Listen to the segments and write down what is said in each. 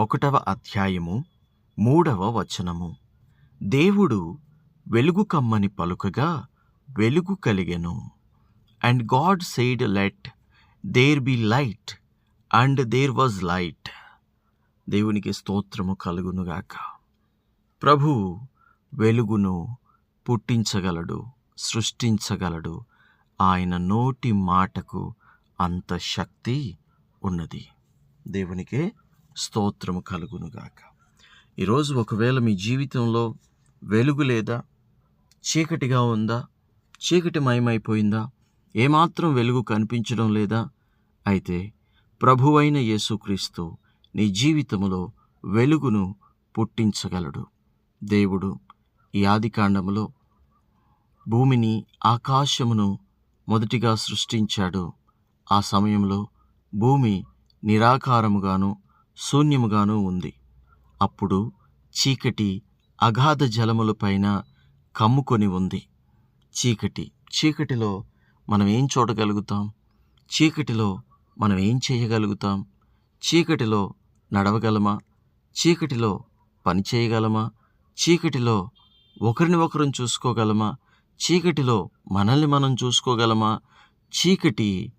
ఒకటవ అధ్యాయము మూడవ వచనము. దేవుడు వెలుగు కమ్మని పలుకగా వెలుగు కలిగెను. And God said let there be light and there was light దేవునికి స్తోత్రము కలుగునుగాక ప్రభువు వెలుగును పుట్టించగలడు సృష్టించగలడు. ఆయన నోటి మాటకు అంత శక్తి ఉన్నది. దేవునికే స్తోత్రము కలుగునుగాక. ఈరోజు ఒకవేళ మీ జీవితంలో వెలుగు లేదా చీకటిగా ఉందా చీకటి మయమైపోయిందా ఏమాత్రం వెలుగు కనిపించడం లేదా అయితే ప్రభువైన యేసుక్రీస్తు నీ జీవితంలో వెలుగును పుట్టించగలడు. దేవుడు ఈ ఆదికాండములో భూమిని ఆకాశమును మొదటిగా సృష్టించాడు. ఆ సమయంలో భూమి నిరాకారముగాను శూన్యముగాను ఉంది. అప్పుడు చీకటి అగాధ జలములపైన కమ్ముకొని ఉంది. చీకటి చీకటిలో మనం ఏం చూడగలుగుతాం? చీకటిలో మనం ఏం చేయగలుగుతాం? చీకటిలో నడవగలమా? చీకటిలో పని చేయగలమా? చీకటిలో ఒకరిని ఒకరం చూసుకోగలమా? చీకటిలో మనల్ని మనం చూసుకోగలమా? చీకటి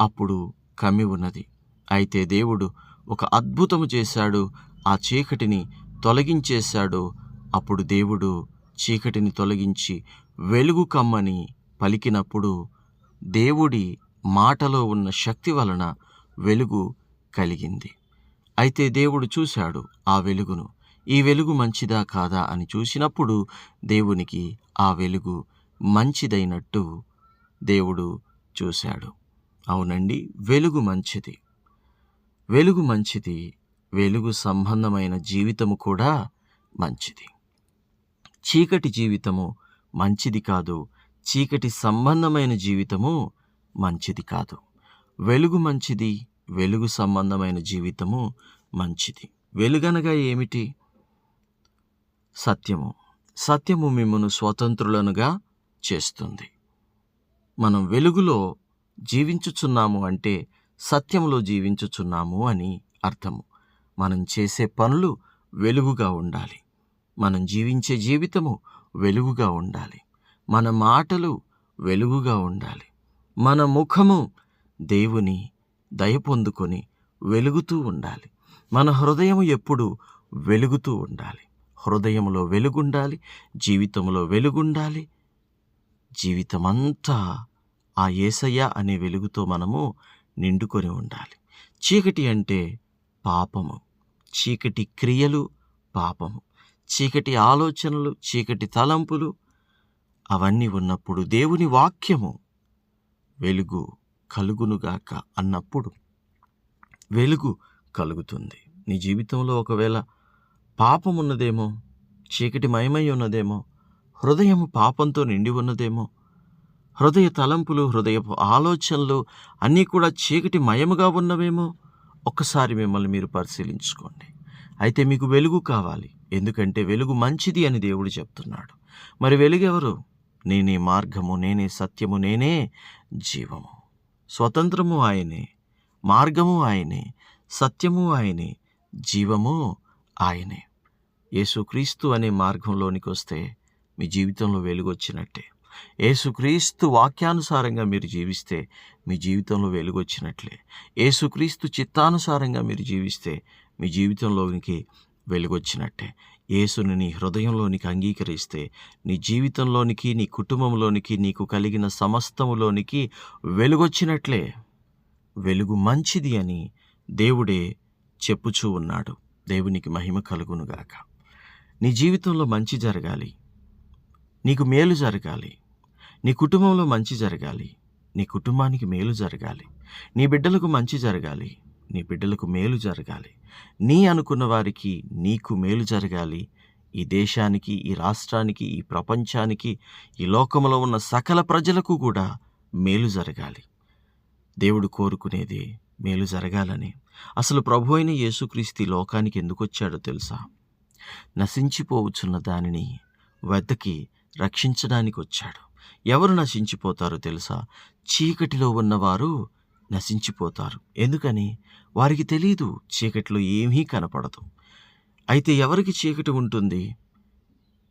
అప్పుడు కమ్మి ఉన్నది. అయితే దేవుడు ఒక అద్భుతము చేశాడు ఆ చీకటిని తొలగించేశాడు. అప్పుడు దేవుడు చీకటిని తొలగించి వెలుగు కమ్మని పలికినప్పుడు దేవుడి మాటలో ఉన్న శక్తి వలన వెలుగు కలిగింది. అయితే దేవుడు చూశాడు ఆ వెలుగును. ఈ వెలుగు మంచిదా కాదా అని చూసినప్పుడు దేవునికి ఆ వెలుగు మంచిదైనట్టు దేవుడు చూశాడు. అవునండి వెలుగు మంచిది. వెలుగు మంచిది వెలుగు సంబంధమైన జీవితము కూడా మంచిది. చీకటి జీవితము మంచిది కాదు చీకటి సంబంధమైన జీవితము మంచిది కాదు. వెలుగు మంచిది వెలుగు సంబంధమైన జీవితము మంచిది. వెలుగనగా ఏమిటి? సత్యము. సత్యము మిమ్మను స్వతంత్రులనుగా చేస్తుంది. మనం వెలుగులో జీవించుచున్నాము అంటే సత్యంలో జీవించుచున్నాము అని అర్థము. మనం చేసే పనులు వెలుగుగా ఉండాలి. మనం జీవించే జీవితము వెలుగుగా ఉండాలి. మన మాటలు వెలుగుగా ఉండాలి. మన ముఖము దేవుని దయ పొందుకొని వెలుగుతూ ఉండాలి. మన హృదయం ఎప్పుడు వెలుగుతూ ఉండాలి. హృదయంలో వెలుగుండాలి. జీవితంలో వెలుగుండాలి. జీవితమంతా ఆ ఏసయ్య అనే వెలుగుతో మనము నిండుకొని ఉండాలి. చీకటి అంటే పాపము. చీకటి క్రియలు పాపము. చీకటి ఆలోచనలు చీకటి తలంపులు అవన్నీ ఉన్నప్పుడు దేవుని వాక్యము వెలుగు కలుగునుగాక అన్నప్పుడు వెలుగు కలుగుతుంది. నీ జీవితంలో ఒకవేళ పాపం ఉన్నదేమో చీకటి మయమై ఉన్నదేమో హృదయం పాపంతో నిండి ఉన్నదేమో హృదయ తలంపులు హృదయపు ఆలోచనలు అన్నీ కూడా చీకటి మయముగా ఉన్నవేమో? ఒక్కసారి మిమ్మల్ని మీరు పరిశీలించుకోండి. అయితే మీకు వెలుగు కావాలి. ఎందుకంటే వెలుగు మంచిది అని దేవుడు చెప్తున్నాడు. మరి వెలుగెవరు? నేనే మార్గము నేనే సత్యము నేనే జీవము. స్వతంత్రము ఆయనే మార్గము ఆయనే సత్యము ఆయనే జీవము ఆయనే. యేసుక్రీస్తు అనే మార్గంలోనికి వస్తే మీ జీవితంలో వెలుగు వచ్చినట్టే ఏసుక్రీస్తు వాక్యానుసారంగా మీరు జీవిస్తే మీ జీవితంలో వెలుగొచ్చినట్లే. ఏసుక్రీస్తు చిత్తానుసారంగా మీరు జీవిస్తే మీ జీవితంలోనికి వెలుగొచ్చినట్టే. యేసుని నీ హృదయంలోనికి అంగీకరిస్తే నీ జీవితంలోనికి నీ కుటుంబంలోనికి నీకు కలిగిన సమస్తములోనికి వెలుగొచ్చినట్లే. వెలుగు మంచిది అని దేవుడే చెప్పుచూ ఉన్నాడు. దేవునికి మహిమ కలుగునుగాక. నీ జీవితంలో మంచి జరగాలి. నీకు మేలు జరగాలి. నీ కుటుంబంలో మంచి జరగాలి. నీ కుటుంబానికి మేలు జరగాలి. నీ బిడ్డలకు మంచి జరగాలి. నీ బిడ్డలకు మేలు జరగాలి. నీ అనుకున్న వారికి నీకు మేలు జరగాలి. ఈ దేశానికి ఈ రాష్ట్రానికి ఈ ప్రపంచానికి ఈ లోకంలో ఉన్న సకల ప్రజలకు కూడా మేలు జరగాలి. దేవుడు కోరుకునేది మేలు జరగాలని. అసలు ప్రభు అయిన యేసుక్రీస్తు లోకానికి ఎందుకు వచ్చాడో తెలుసా? నశించిపోవచ్చున్న దానిని వెతకి రక్షించడానికి వచ్చాడు. ఎవరు నశించిపోతారో తెలుసా? చీకటిలో ఉన్నవారు నశించిపోతారు. ఎందుకని? వారికి తెలియదు చీకటిలో ఏమీ కనపడదు. అయితే ఎవరికి చీకటి ఉంటుంది?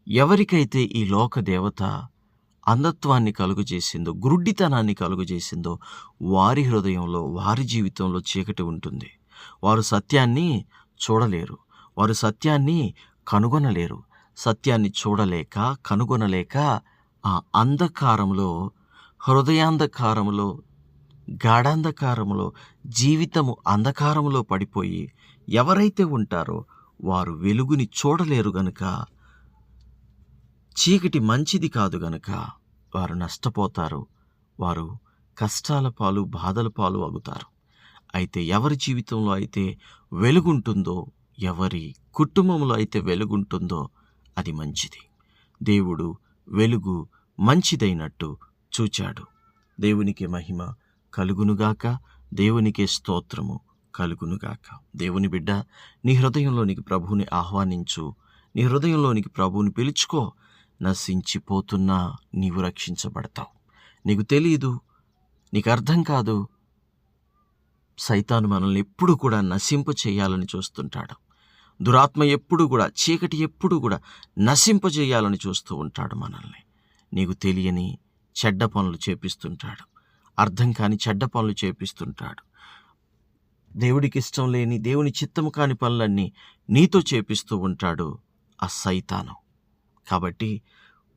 ఎవరికైతే ఈ లోక దేవత అంధత్వాన్ని కలుగజేసిందో గురుడ్డితనాన్ని కలుగజేసిందో వారి హృదయంలో వారి జీవితంలో చీకటి ఉంటుంది. వారు సత్యాన్ని చూడలేరు. వారు సత్యాన్ని కనుగొనలేరు. సత్యాన్ని చూడలేక కనుగొనలేక ఆ అంధకారంలో హృదయాంధకారంలో గాఢాంధకారంలో జీవితము అంధకారంలో పడిపోయి ఎవరైతే ఉంటారో వారు వెలుగుని చూడలేరు గనుక చీకటి మంచిది కాదు గనుక వారు నష్టపోతారు. వారు కష్టాల పాలు బాధల పాలు అగుతారు. అయితే ఎవరి జీవితంలో అయితే వెలుగుంటుందో ఎవరి కుటుంబంలో అయితే వెలుగుంటుందో అది మంచిది. దేవుడు వెలుగు మంచిదైనట్టు చూచాడు. దేవునికి మహిమ కలుగునుగాక దేవునికే స్తోత్రము కలుగునుగాక. దేవుని బిడ్డ నీ హృదయంలోనికి ప్రభువుని ఆహ్వానించు. నీ హృదయంలోనికి ప్రభువుని పిలుచుకో. నశించిపోతున్నా నీవు రక్షించబడతావు. నీకు తెలియదు నీకు అర్థం కాదు. సైతాను మనల్ని ఎప్పుడు కూడా నశింప చేయాలని చూస్తుంటాడు. దురాత్మ ఎప్పుడు కూడా చీకటి ఎప్పుడు కూడా నశింపజేయాలని చూస్తూ ఉంటాడు మనల్ని. నీకు తెలియని చెడ్డ పనులు చేపిస్తుంటాడు. అర్థం కాని చెడ్డ పనులు చేపిస్తుంటాడు. దేవుడికి ఇష్టం లేని దేవుని చిత్తము కాని పనులన్నీ నీతో చేపిస్తూ ఉంటాడు ఆ సైతాను. కాబట్టి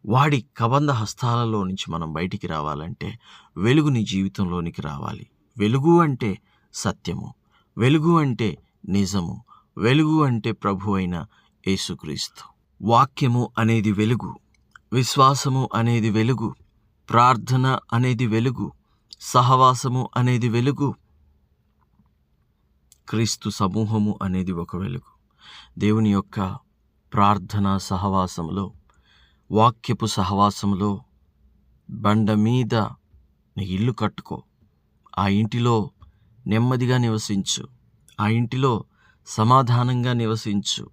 వాడి కబంధ హస్తాలలో నుంచి మనం బయటికి రావాలంటే వెలుగు నీ జీవితంలోనికి రావాలి. వెలుగు అంటే సత్యము. వెలుగు అంటే నిజము. వెలుగు అంటే ప్రభు అయిన యేసుక్రీస్తు. వాక్యము అనేది వెలుగు విశ్వాసము అనేది వెలుగు ప్రార్థన అనేది వెలుగు సహవాసము అనేది వెలుగు క్రీస్తు సమూహము అనేది ఒక వెలుగు. దేవుని యొక్క ప్రార్థన సహవాసములో వాక్యపు సహవాసములో బండ మీద నీ ఇల్లు కట్టుకో. ఆ ఇంటిలో నెమ్మదిగా నివసించు. ఆ ఇంటిలో సమాధానంగా నివసించు.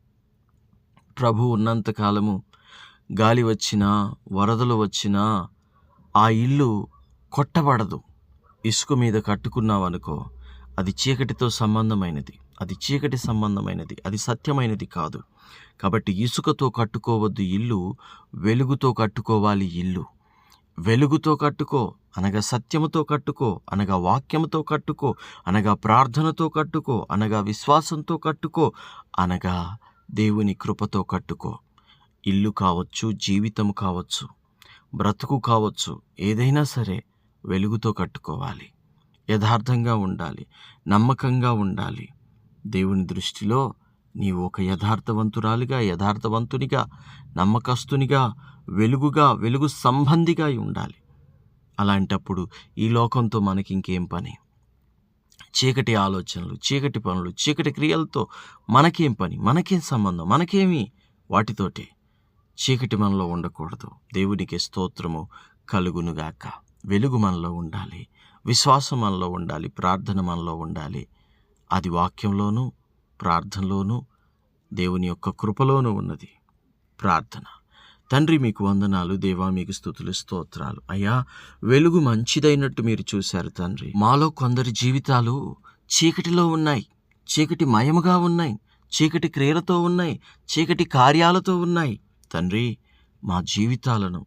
ప్రభు ఉన్నంతకాలము గాలి వచ్చినా వరదలు వచ్చినా ఆ ఇల్లు కొట్టబడదు. ఇసుక మీద కట్టుకున్నావనుకో అది చీకటితో సంబంధమైనది. అది చీకటి సంబంధమైనది. అది సత్యమైనది కాదు. కాబట్టి ఇసుకతో కట్టుకోవద్దు ఇల్లు వెలుగుతో కట్టుకోవాలి ఇల్లు. వెలుగుతో కట్టుకో. అనగా సత్యముతో కట్టుకో అనగా వాక్యముతో కట్టుకో అనగా ప్రార్థనతో కట్టుకో అనగా విశ్వాసంతో కట్టుకో అనగా దేవుని కృపతో కట్టుకో. ఇల్లు కావచ్చు జీవితం కావచ్చు బ్రతుకు కావచ్చు ఏదైనా సరే వెలుగుతో కట్టుకోవాలి. యథార్థంగా ఉండాలి నమ్మకంగా ఉండాలి. దేవుని దృష్టిలో నీవు ఒక యథార్థవంతురాలిగా యథార్థవంతునిగా నమ్మకస్తునిగా వెలుగుగా వెలుగు సంబంధిగా ఉండాలి. అలాంటప్పుడు ఈ లోకంతో మనకి ఇంకేం పని? చీకటి ఆలోచనలు చీకటి పనులు చీకటి క్రియలతో మనకేం పని? మనకేం సంబంధం? మనకేమి? వాటితోటి. చీకటి మనలో ఉండకూడదు. దేవునికి స్తోత్రము కలుగునుగాక. వెలుగు మనలో ఉండాలి. విశ్వాసం మనలో ఉండాలి. ప్రార్థన మనలో ఉండాలి. అది వాక్యంలోనూ ప్రార్థనలోనూ దేవుని యొక్క కృపలోనూ ఉన్నది. ప్రార్థన. తండ్రి మీకు వందనాలు. దేవా మీకు స్థుతులు స్తోత్రాలు. అయ్యా వెలుగు మంచిదైనట్టు మీరు చూశారు తండ్రి. మాలో కొందరి జీవితాలు చీకటిలో ఉన్నాయి. చీకటి మయముగా ఉన్నాయి. చీకటి క్రియలతో ఉన్నాయి. చీకటి కార్యాలతో ఉన్నాయి. తండ్రి మా జీవితాలను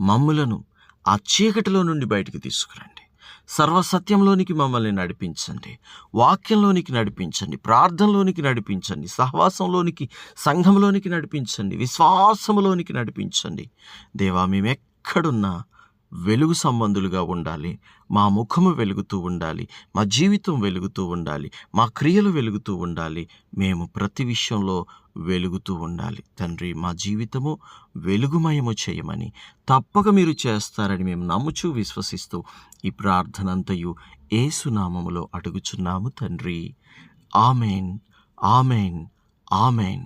మమ్ములను ఆ చీకటిలో నుండి బయటకు తీసుకురండి. సర్వసత్యంలోనికి మమ్మల్ని నడిపించండి. వాక్యంలోనికి నడిపించండి. ప్రార్థనలోనికి నడిపించండి. సహవాసంలోనికి సంఘంలోనికి నడిపించండి. విశ్వాసంలోనికి నడిపించండి. దేవా మేము ఎక్కడున్నా వెలుగు సంబంధులుగా ఉండాలి. మా ముఖము వెలుగుతూ ఉండాలి. మా జీవితం వెలుగుతూ ఉండాలి. మా క్రియలు వెలుగుతూ ఉండాలి. మేము ప్రతి విషయంలో వెలుగుతూ ఉండాలి. తండ్రి మా జీవితము వెలుగుమయము చేయమని తప్పక మీరు చేస్తారని మేము నమ్ముచూ విశ్వసిస్తూ ఈ ప్రార్థనంతయు ఏసునామములో అడుగుచున్నాము తండ్రి. ఆమెన్. ఆమెన్. ఆమెన్.